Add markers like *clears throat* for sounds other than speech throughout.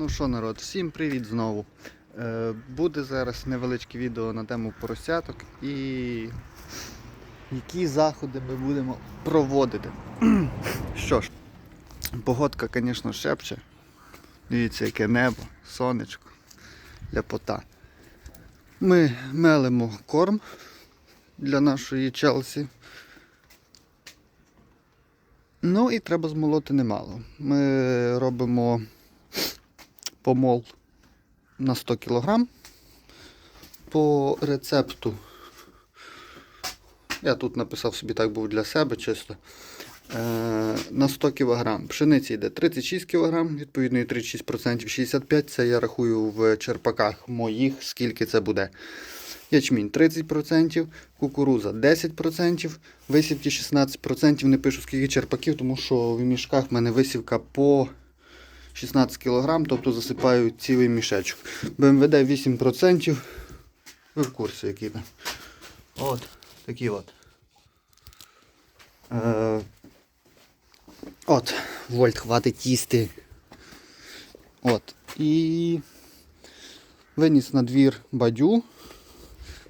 Ну що, народ, всім привіт знову. Е, буде зараз невеличке відео на тему поросяток і які заходи ми будемо проводити. *clears throat* що ж, погодка, звісно, шепче. Дивіться, яке небо, сонечко, ляпота. Ми мелимо корм для нашої Челсі. Ну і треба змолоти немало. Ми робимо помол на 100 кг по рецепту. Я тут написав собі так був для себе чисто. Е, на 100 кг. Пшениці йде 36 кг, відповідно і 36%, 65 це я рахую в черпаках моїх, скільки це буде. Ячмінь 30%, кукуруза 10%, висівки 16%. Не пишу скільки черпаків, тому що в мішках в мене висівка по 16 кг, тобто засипаю цілий мішечок. БМВД 8%. Ви в курсі які там. От, такі от. Е, от, вольт хватить їсти. От. І виніс на двір бадю.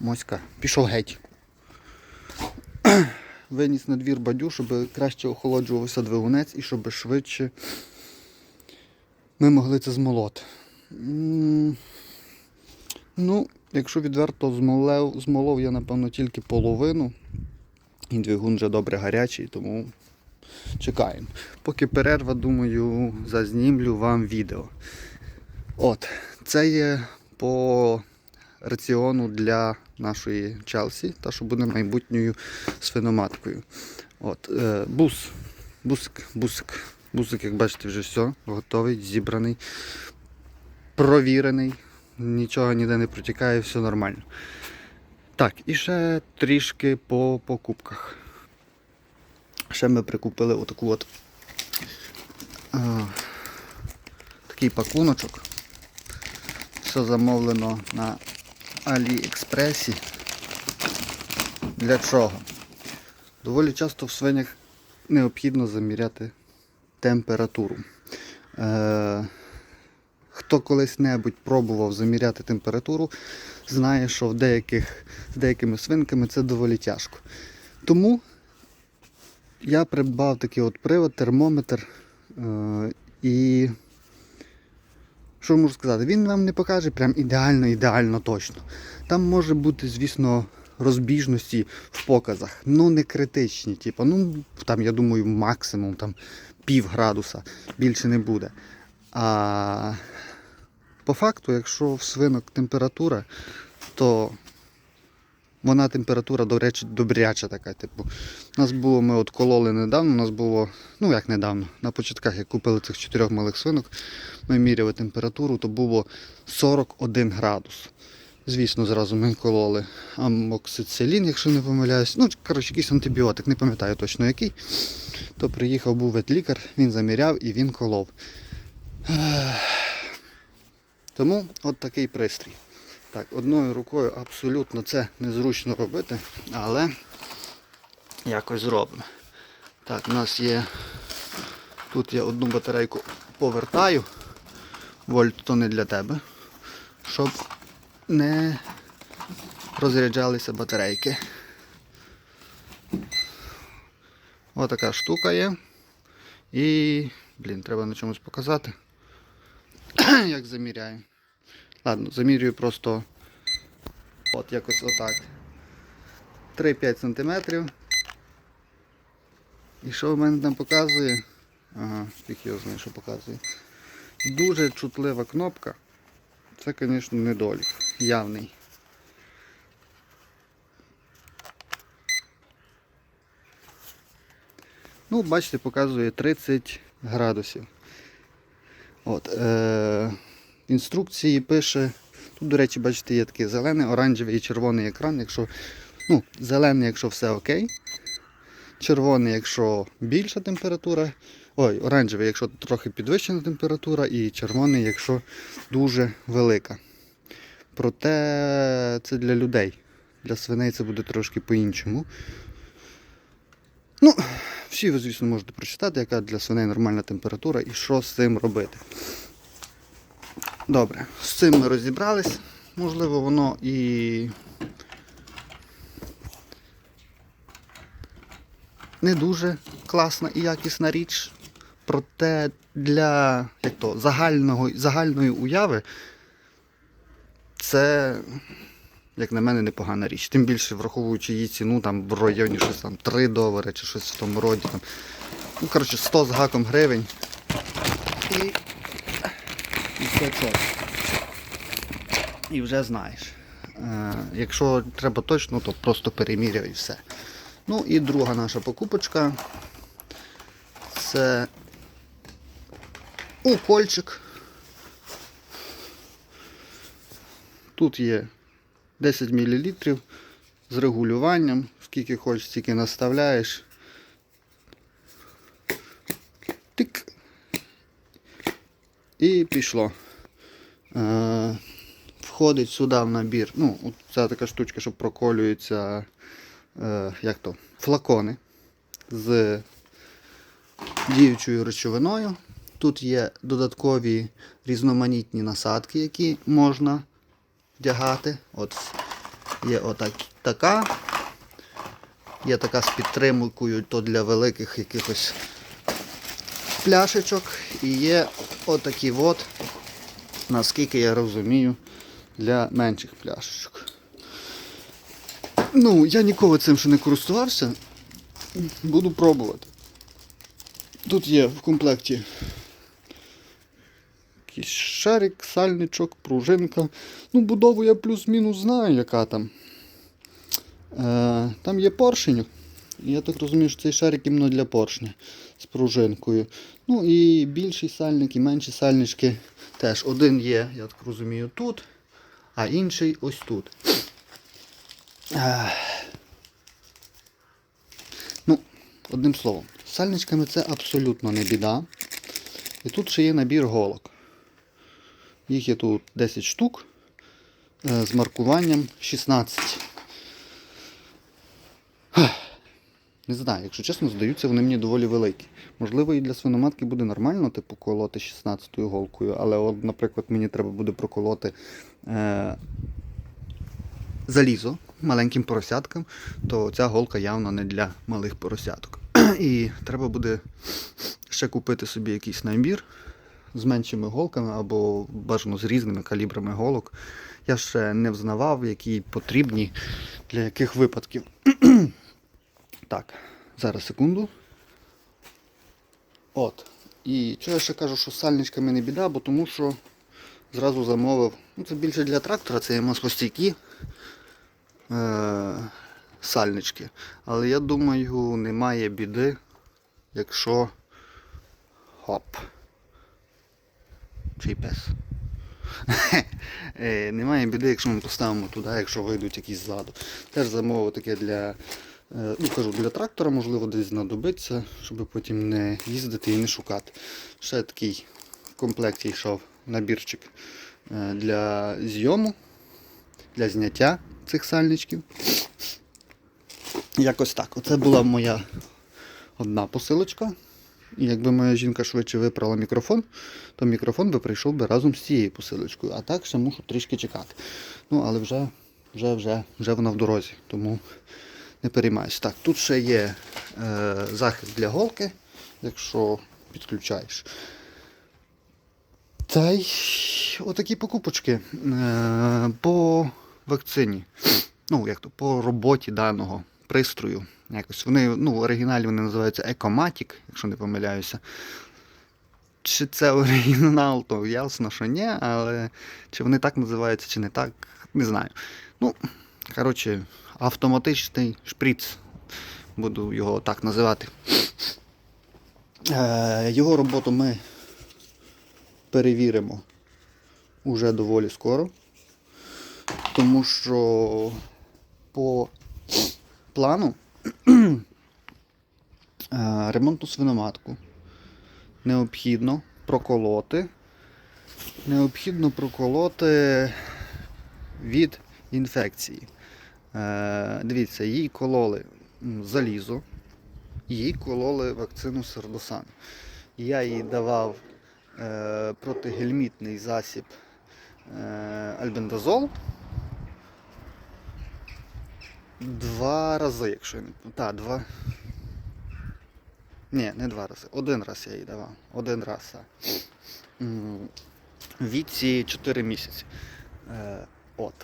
Моська, пішов геть. Виніс на двір бадю, щоб краще охолоджувався двигунець і щоб швидше ми могли це змолоти. Ну, якщо відверто змолов, змолов я, напевно, тільки половину. І двигун вже добре гарячий, тому чекаємо. Поки перерва, думаю, зазнімлю вам відео. От, це є по раціону для нашої Челсі, та що буде майбутньою свиноматкою. От, е, бус, бусик, бусик. Бусик, як бачите, вже все, готовий, зібраний, провірений, нічого ніде не протікає, все нормально. Так, і ще трішки по покупках. Ще ми прикупили отаку от а, такий пакуночок. Все замовлено на Аліекспресі. Для чого? Доволі часто в свинях необхідно заміряти температуру. Е, хто колись-небудь пробував заміряти температуру, знає, що в деяких, з деякими свинками це доволі тяжко. Тому я придбав такий от привод, термометр. Е, і що можу сказати? Він вам не покаже прям ідеально, ідеально точно. Там може бути, звісно, розбіжності в показах, ну не критичні. Типу, ну там, я думаю, максимум там пів градуса, більше не буде. А по факту, якщо в свинок температура, то вона температура, до речі, добряча така. Типу, у нас було, ми от кололи недавно, у нас було, ну як недавно, на початках, як купили цих чотирьох малих свинок, ми міряли температуру, то було 41 градус. Звісно, зразу ми кололи амоксицилін, якщо не помиляюсь. Ну, коротше, якийсь антибіотик, не пам'ятаю точно який. То приїхав був ветлікар, він заміряв і він колов. Тому от такий пристрій. Так, одною рукою абсолютно це незручно робити, але якось зробимо. Так, у нас є. Тут я одну батарейку повертаю. Вольт то не для тебе. Щоб не розряджалися батарейки. Отака штука є. І, блін, треба на чомусь показати. *clears throat* Як заміряю. Ладно, замірюю просто от якось отак. 3-5 см. І що в мене там показує? Ага, фіг його знає, що показує. Дуже чутлива кнопка. Це, звісно, недолік. Явний. Ну, бачите, показує 30 градусів. От, е- інструкції пише. Тут, до речі, бачите, є такий зелений, оранжевий і червоний екран. Якщо, ну, зелений, якщо все окей. Червоний, якщо більша температура. Ой, оранжевий, якщо трохи підвищена температура, і червоний, якщо дуже велика. Проте це для людей. Для свиней це буде трошки по-іншому. Ну, всі ви, звісно, можете прочитати, яка для свиней нормальна температура і що з цим робити. Добре, з цим ми розібрались. Можливо, воно і не дуже класна і якісна річ. Проте для як то, загального, загальної уяви це, як на мене, непогана річ. Тим більше враховуючи її ціну там в районі щось там 3 долари чи щось в тому роді. Там. Ну, коротше, 100 з гаком гривень. І, і все це. І вже знаєш. Е, якщо треба точно, то просто переміряй і все. Ну і друга наша покупочка. Це укольчик. Тут є 10 мл з регулюванням, скільки хочеш, стільки наставляєш. Тик. І пішло. Е, входить сюди в набір. Ну, ця така штучка, що проколюється е, як то, флакони з діючою речовиною. Тут є додаткові різноманітні насадки, які можна вдягати. От є отак, така. Є така з підтримкою, то для великих якихось пляшечок. І є отакі от, наскільки я розумію, для менших пляшечок. Ну, я ніколи цим ще не користувався. Буду пробувати. Тут є в комплекті якийсь шарик, сальничок, пружинка. Ну, будову я плюс-мінус знаю, яка там. Е, там є поршень. Я так розумію, що цей шарик іменно для поршня з пружинкою. Ну і більший сальник, і менші сальнички теж. Один є, я так розумію, тут, а інший ось тут. Е, ну, одним словом, сальничками це абсолютно не біда. І тут ще є набір голок. Їх є тут 10 штук е, з маркуванням 16. Не знаю, якщо чесно, здаються вони мені доволі великі. Можливо, і для свиноматки буде нормально, типу, колоти 16-ю голкою, але, от, наприклад, мені треба буде проколоти е, залізо маленьким поросяткам, то ця голка явно не для малих поросяток. *clears throat* І треба буде ще купити собі якийсь набір з меншими голками або бажано з різними калібрами голок. Я ще не взнавав, які потрібні для яких випадків. *clears throat* так, зараз секунду. От. І що я ще кажу, що сальничками не біда, бо тому що зразу замовив. Ну, це більше для трактора, це є маслостійкі е- сальнички. Але я думаю, немає біди, якщо хоп. Чий пес. *laughs* Е, Немає біди, якщо ми поставимо туди, якщо вийдуть якісь ззаду. Теж замовив таке для, е, ну кажу, для трактора, можливо, десь знадобиться, щоб потім не їздити і не шукати. Ще такий в комплекті йшов набірчик е, для зйому, для зняття цих сальничків. Якось так. Оце була моя одна посилочка. Якби моя жінка швидше випрала мікрофон, то мікрофон би прийшов би разом з цією посилочкою. А так ще мушу трішки чекати. Ну, але вже, вже, вже, вже вона в дорозі, тому не переймаюсь. Так, тут ще є е, захист для голки, якщо підключаєш. Та й отакі покупочки е, по вакцині. Ну, як то, по роботі даного пристрою. Якось вони, ну, в оригіналі вони називаються Ecomatic, якщо не помиляюся. Чи це оригінал, то ясно, що ні, але чи вони так називаються, чи не так, не знаю. Ну, коротше, автоматичний шприц. Буду його так називати. Е, його роботу ми перевіримо уже доволі скоро. Тому що по плану *clears throat* ремонтну свиноматку необхідно проколоти. Необхідно проколоти від інфекції. Е, дивіться, їй кололи залізо, їй кололи вакцину сердосан. Я їй давав е, протигельмітний засіб е, альбендазол. Два рази, якщо я не Так, два. Ні, не два рази. Один раз я їй давав. Один раз. Віці 4 місяці. Е, от.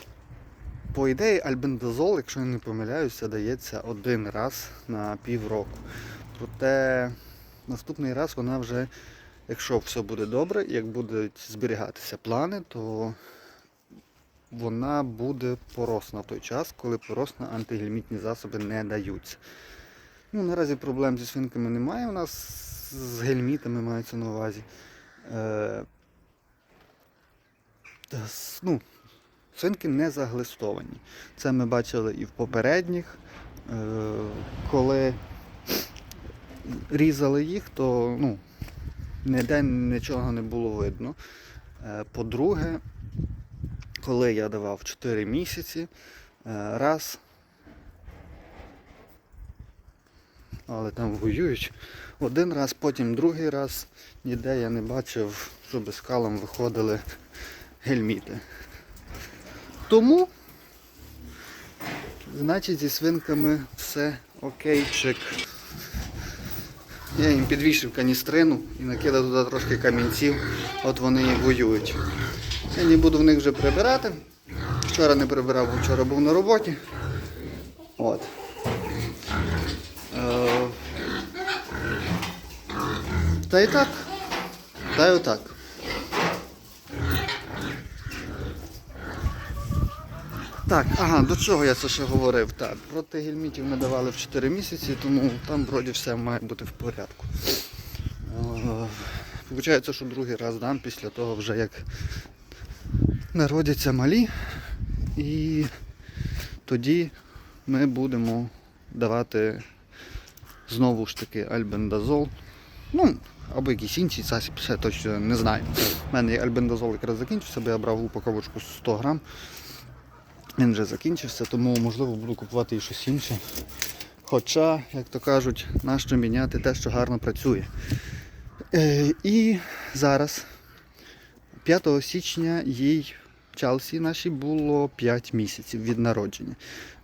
По ідеї, альбендазол, якщо я не помиляюся, дається один раз на півроку. Проте наступний раз вона вже, якщо все буде добре, як будуть зберігатися плани, то вона буде поросна в той час, коли поросна антигельмітні засоби не даються. Ну, наразі проблем зі свинками немає. У нас з гельмітами мається на увазі. Е, ну, свинки не заглистовані. Це ми бачили і в попередніх. Е, коли різали їх, то ну, ніде нічого не було видно. Е, По-друге, коли я давав 4 місяці, е, раз. Але там воюють. Один раз, потім другий раз. Ніде я не бачив, щоб скалом виходили гельміти. Тому, значить, зі свинками все окейчик. Я їм підвішив каністрину і накидав туди трошки камінців, от вони і воюють. Не буду в них вже прибирати. Вчора не прибирав, вчора був на роботі. От. Е, Та й так. Та й отак. Так, ага, до чого я це ще говорив? Так, проти гельмітів ми давали в 4 місяці, тому там вроді все має бути в порядку. Е, Получається, що другий раз дам після того вже як народяться малі. І тоді ми будемо давати знову ж таки альбендазол. Ну, або якийсь інший засіб, ще точно не знаю. У мене альбендазол якраз закінчився, бо я брав упаковочку 100 грам. Він вже закінчився, тому можливо буду купувати і щось інше. Хоча, як то кажуть, нащо міняти те, що гарно працює. Е, і зараз, 5 січня, їй Чалсі нашій було 5 місяців від народження.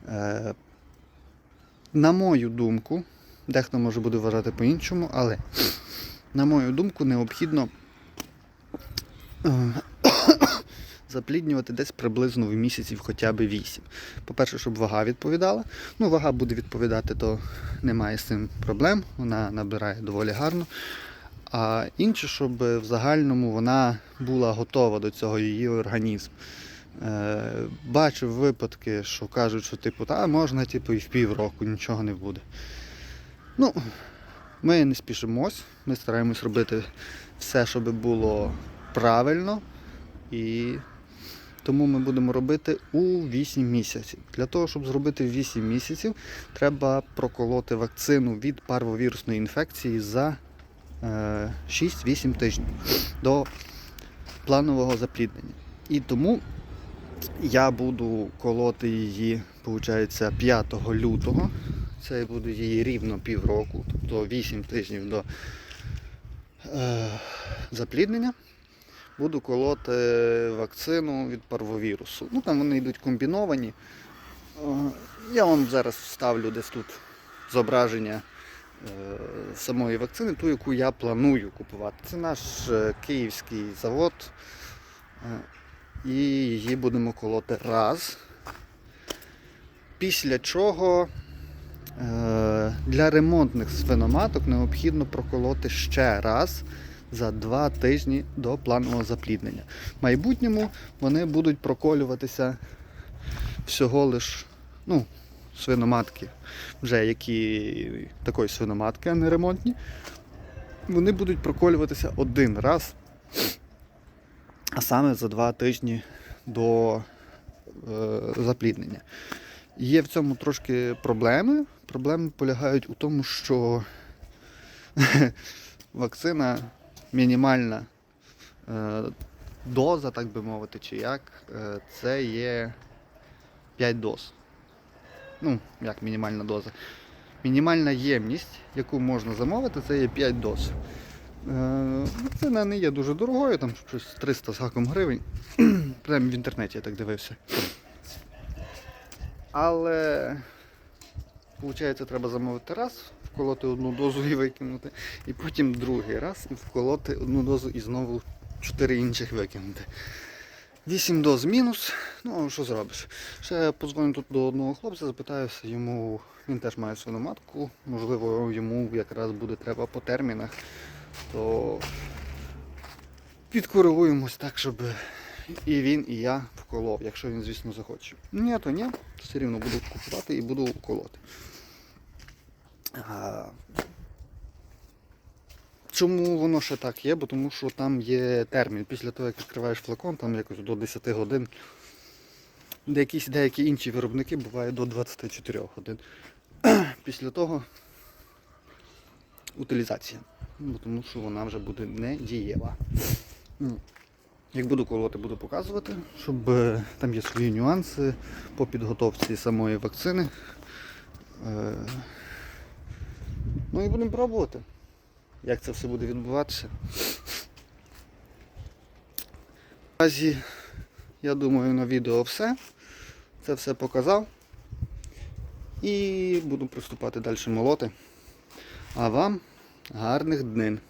Е, на мою думку, дехто може буде вважати по-іншому, але на мою думку, необхідно е, *coughs* запліднювати десь приблизно в місяців хоча б 8. По-перше, щоб вага відповідала. Ну, вага буде відповідати, то немає з цим проблем. Вона набирає доволі гарно. А інше, щоб в загальному вона була готова до цього її організм. Е, бачив випадки, що кажуть, що типу, та можна типу, і в півроку нічого не буде. Ну, ми не спішимось, ми стараємось робити все, щоб було правильно. І тому ми будемо робити у 8 місяців. Для того, щоб зробити в 8 місяців, треба проколоти вакцину від парвовірусної інфекції за 6-8 тижнів до планового запліднення. І тому я буду колоти її, виходить, 5 лютого. Це буде її рівно півроку, тобто 8 тижнів до е, запліднення. Буду колоти вакцину від парвовірусу. Ну там вони йдуть комбіновані. Е, Я вам зараз вставлю десь тут зображення е, самої вакцини, ту, яку я планую купувати. Це наш е, київський завод. Е, І її будемо колоти раз. Після чого е, для ремонтних свиноматок необхідно проколоти ще раз за два тижні до планового запліднення. В майбутньому вони будуть проколюватися всього лиш, ну, свиноматки, вже які такої свиноматки, а не ремонтні. Вони будуть проколюватися один раз, а саме за два тижні до е, запліднення. Є в цьому трошки проблеми. Проблеми полягають у тому, що *laughs* вакцина мінімальна е, доза, так би мовити, чи як, е, це є 5 доз. Ну, як мінімальна доза. Мінімальна ємність, яку можна замовити, це є 5 доз. Е, Ціна не є дуже дорогою, там щось 300 з гаком гривень. *clears throat* Прямо в інтернеті я так дивився. Але, виходить, треба замовити раз, вколоти одну дозу і викинути. І потім другий раз і вколоти одну дозу і знову чотири інших викинути. 8 доз мінус. Ну, що зробиш? Ще я подзвоню тут до одного хлопця, запитаюся йому, він теж має свою матку, можливо, йому якраз буде треба по термінах, то підкоригуємось так, щоб і він, і я вколов, якщо він, звісно, захоче. Ні, то ні, все рівно буду купувати і буду колоти. Чому воно ще так є? Бо тому що там є термін. Після того, як відкриваєш флакон, там якось до 10 годин. Деякі, деякі інші виробники бувають до 24 годин. *clears throat* Після того утилізація. Бо тому що вона вже буде не дієва. Як буду колоти, буду показувати, щоб е, там є свої нюанси по підготовці самої вакцини. Е, Ну і будемо пробувати як це все буде відбуватися. Наразі, я думаю, на відео все. Це все показав. І буду приступати далі молоти. А вам гарних днин.